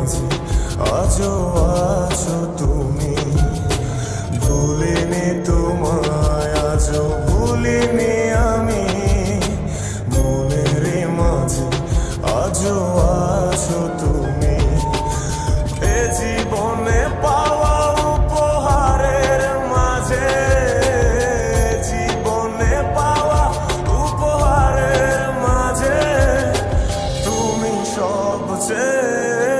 গেছে আজও আছো তুমি। ভুলিনি তোমায়, আজও ভুলিনি আমি। মনের মাঝে আজও আছো তুমি। এ জীবনে পাওয়া উপহারের মাঝে, জীবনে পাওয়া উপহারের মাঝে, তুমি সবচেয়ে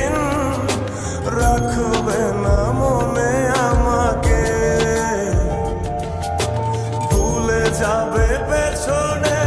যাবে পেছনে।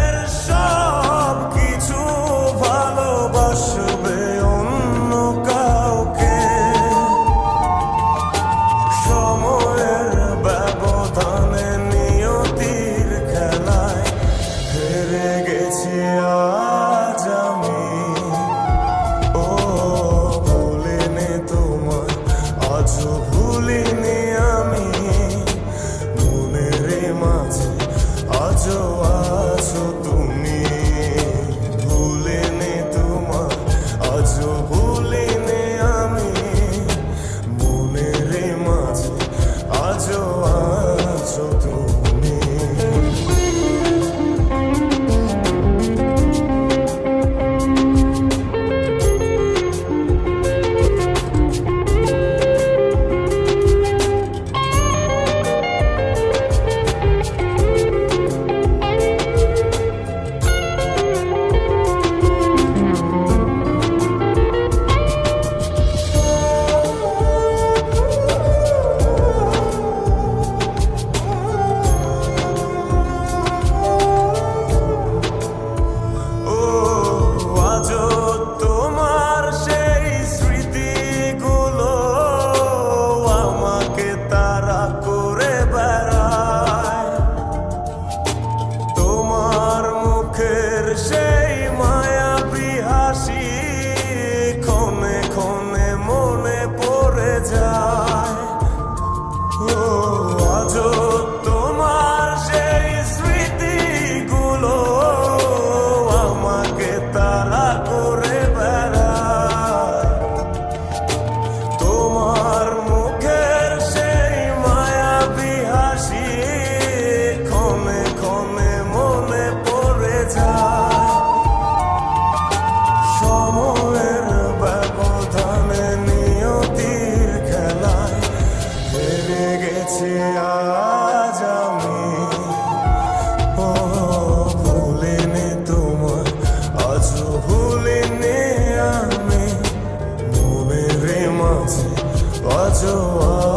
আজও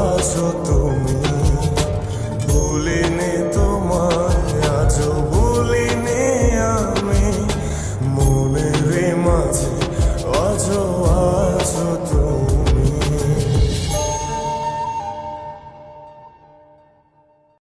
আসো তুমি। ভুলে